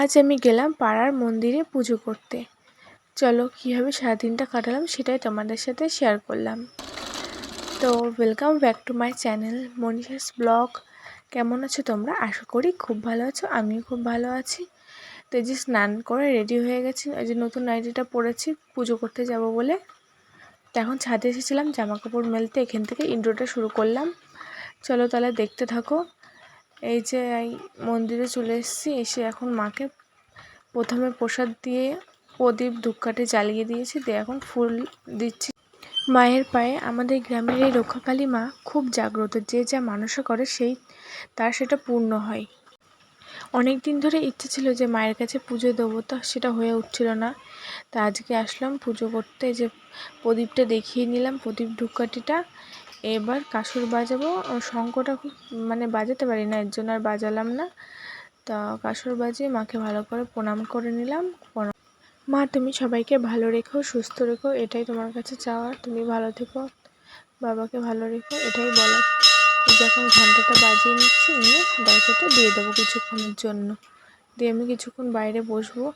আজ আমি গেলাম পাড়ার মন্দিরে পুজো করতে। চলো, কীভাবে সারাদিনটা কাটালাম সেটাই তোমাদের সাথে শেয়ার করলাম। তো welcome back to my channel Manisha's blog কেমন আছো তোমরা? আশা করি খুব ভালো আছো, আমিও খুব ভালো আছি। তো যে স্নান করে রেডি হয়ে গেছি ওই যে নতুন নাইটিটা পরেছি পুজো করতে যাব বলে। তো এখন ছাদে এসেছিলাম জামা কাপড় মেলতে এখান থেকে ইন্ট্রোটা শুরু করলাম। চলো তাহলে দেখতে থাকো। এই যে এই মন্দিরে চলে এসেছি, এসে এখন মাকে প্রথমে প্রসাদ দিয়ে প্রদীপ ধূপকাঠি জ্বালিয়ে দিয়েছি, দিয়ে এখন ফুল দিচ্ছি। মায়ের পায়ে আমাদের গ্রামের এই রক্ষাকালী মা খুব জাগ্রত, যে যা মানসা করে সেই তার সেটা পূর্ণ হয়। অনেক দিন ধরে ইচ্ছে ছিল যে মায়ের কাছে পুজো দেবো, তো সেটা হয়ে উঠছিল না। তা আজকে আসলাম পুজো করতে, যে প্রদীপটা দেখিয়ে নিলাম, প্রদীপ ধূপকাঠিটা এবার কাসুর বাজাবো। শঙ্কটা খুব মানে বাজাতে পারি না এর জন্য আর বাজালাম না। তা কাসুর বাজিয়ে মাকে ভালো করে প্রণাম করে নিলাম। প্রণাম। মা, তুমি সবাইকে ভালো রেখো, সুস্থ রেখো, এটাই তোমার কাছে চাওয়ার তুমি ভালো থেকো, বাবাকে ভালো রেখো, এটাই বলার। যখন ঘন্টাটা বাজিয়ে নিচ্ছি, নিয়ে দরজাটা দিয়ে দেবো কিছুক্ষণের জন্য। দিয়ে আমি কিছুক্ষণ বাইরে বসবো।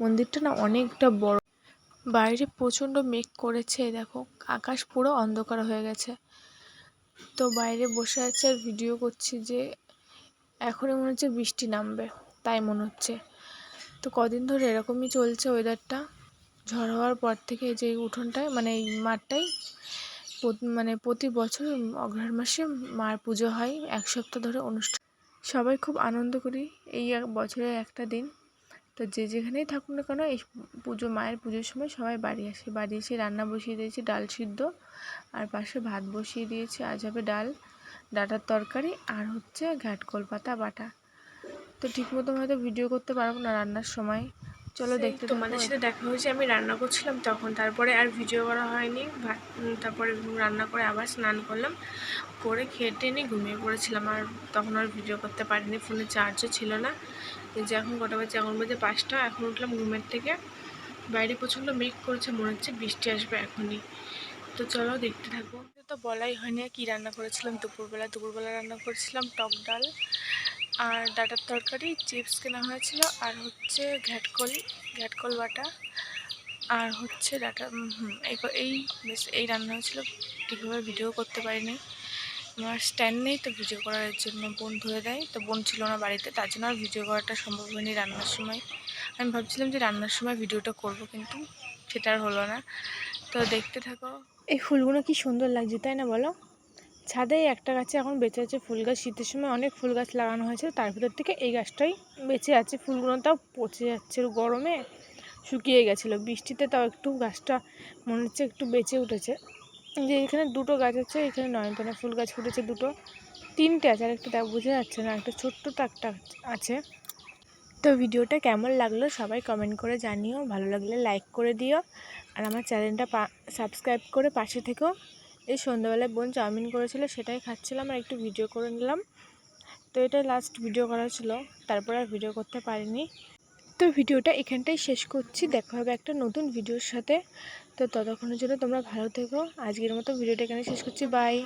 মন্দিরটা না অনেকটা বড়। বাইরে প্রচণ্ড মেঘ করেছে, দেখো, আকাশ পুরো অন্ধকার হয়ে গেছে। তো বাইরে বসে আছে আর ভিডিও করছি যে এখনই মনে হচ্ছে বৃষ্টি নামবে, তাই মনে হচ্ছে। তো কদিন ধরে এরকমই চলছে ওয়েদারটা ঝড় হওয়ার পর থেকে যে উঠোনটায় মানে এই মাঠটাই মানে প্রতি বছর অগ্রহায়ণ মাসে মার পুজো হয়। এক সপ্তাহ ধরে অনুষ্ঠান। সবাই খুব আনন্দ করি এই বছরের একটা দিন। তো যে যেখানেই থাকুক না কেন, এই পুজো, মায়ের পুজোর সময় সবাই বাড়ি আসে। বাড়ি এসে রান্না বসিয়ে দিয়েছি, ডাল সিদ্ধ। আর পাশে ভাত বসিয়ে দিয়েছি, আজ হবে ডাল, ডাটার তরকারি আর হচ্ছে ঘাটকল পাতা বাটা। তো ঠিকমতো হয়তো ভিডিও করতে পারব না রান্নার সময়। চলো দেখতে তোমাদের সাথে দেখা হয়েছে আমি রান্না করছিলাম তখন তারপরে আর ভিডিও করা হয়নি তারপরে রান্না করে আবার স্নান করলাম করে খেয়ে টেনে ঘুমিয়ে পড়েছিলাম আর তখন আর ভিডিও করতে পারিনি ফোনে চার্জও ছিল না। যে এখন কটা বাজে এখন বাজে পাঁচটা এখন উঠলাম ঘুমের থেকে বাইরে প্রচণ্ড মেঘ করেছে মনে হচ্ছে বৃষ্টি আসবে এখনই। তো চলো দেখতে থাকব তো বলাই হয়নি কি রান্না করেছিলাম দুপুরবেলা দুপুরবেলা রান্না করেছিলাম টক ডাল আর ডাটার তরকারি, চিপস কেনা হয়েছিল, আর হচ্ছে ঘ্যাটকল ঘ্যাটকল বাটা, আর হচ্ছে ডাটা এই বেশ, এই রান্না হয়েছিল, ঠিকভাবে ভিডিও করতে পারিনি। আমার স্ট্যান্ড নেই, তো ভিডিও করার জন্য বোন ধরে দেয়, তো বোন ছিল না বাড়িতে, তার জন্য আর ভিডিও করাটা সম্ভব হয়নি রান্নার সময়। আমি ভাবছিলাম যে রান্নার সময় ভিডিওটা করব, কিন্তু সেটা আর হলো না। তো দেখতে থাকো। এই ফুলগুলো কি সুন্দর লাগছে, তাই না বলো? ছাদে একটা গাছে এখন বেঁচে আছে ফুল গাছ। শীতের সময় অনেক ফুল গাছ লাগানো হয়েছে, তার ভিতর থেকে এই গাছটাই বেঁচে আছে। ফুলগুলো তাও পচে যাচ্ছে, গরমে শুকিয়ে গেছিল। বৃষ্টিতে তাও একটু গাছটা মনে হচ্ছে একটু বেঁচে উঠেছে। যে এখানে দুটো গাছ আছে, এখানে নয়নতনা ফুল গাছ ফুটেছে দুটো। তিনটে আছে, আর একটা বোঝা যাচ্ছে না, একটা ছোট্ট একটা আছে। তো ভিডিওটা কেমন লাগল সবাই কমেন্ট করে জানিও, ভালো লাগলে লাইক করে দিও। আর আমার চ্যানেলটা সাবস্ক্রাইব করে পাশে থেকেও এই সন্ধ্যাবেলায় বোন চাউমিন করেছিল, সেটাই খাচ্ছিলাম আর একটু ভিডিও করে নিলাম। তো এটাই লাস্ট ভিডিও করা ছিল, তারপর আর ভিডিও করতে পারিনি। তো ভিডিওটা এখানটাই শেষ করছি, দেখা হবে একটা নতুন ভিডিওর সাথে। তো ততক্ষণের জন্য তোমরা ভালো থেকো, আজকের মতো ভিডিওটা এখানে শেষ করছি বাই